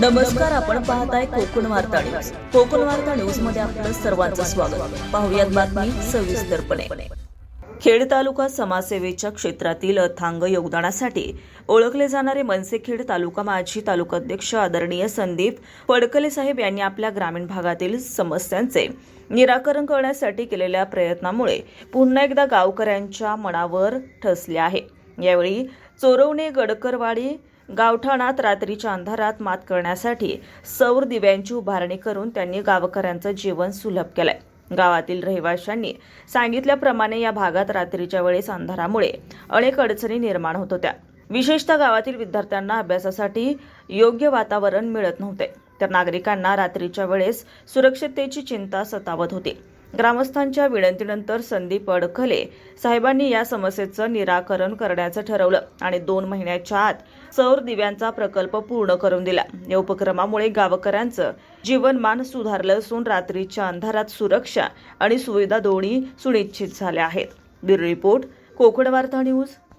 नमस्कार आपण पाहताय कोकण वार्ता न्यूज. कोकण वार्ता न्यूजमध्ये आपलं सर्वांचं स्वागत. पाहुयात बातमी सविस्तरपणे खेड तालुका समाजसेवेच्या क्षेत्रातील अथांग योगदानासाठी ओळखले जाणारे मनसेखेड तालुका माजी तालुकाध्यक्ष आदरणीय संदीप फडकले साहेब यांनी आपल्या ग्रामीण भागातील समस्यांचे निराकरण करण्यासाठी केलेल्या प्रयत्नामुळे पुन्हा एकदा गावकऱ्यांच्या मनावर ठसले आहे. यावेळी चोरवणे गडकरवाडी गावठाणात रात्रीच्या अंधारात मात करण्यासाठी सौर दिव्यांची उभारणी करून त्यांनी गावकऱ्यांचं जीवन सुलभ केलंय. गावातील रहिवाशांनी सांगितल्याप्रमाणे या भागात रात्रीच्या वेळेस अंधारामुळे अनेक अडचणी निर्माण होत होत्या. विशेषतः गावातील विद्यार्थ्यांना अभ्यासासाठी योग्य वातावरण मिळत नव्हते. तर नागरिकांना रात्रीच्या वेळेस सुरक्षिततेची चिंता सतावत होती. ग्रामस्थांच्या विनंतीनंतर संदीप अडखले साहेबांनी या समस्येचं निराकरण करण्याचं ठरवलं आणि दोन महिन्याच्या आत सौर दिव्यांचा प्रकल्प पूर्ण करून दिला. या उपक्रमामुळे गावकऱ्यांचं जीवनमान सुधारलं असून रात्रीच्या अंधारात सुरक्षा आणि सुविधा दोन्ही सुनिश्चित झाल्या आहेत. ब्युरो रिपोर्ट कोकण वार्ता न्यूज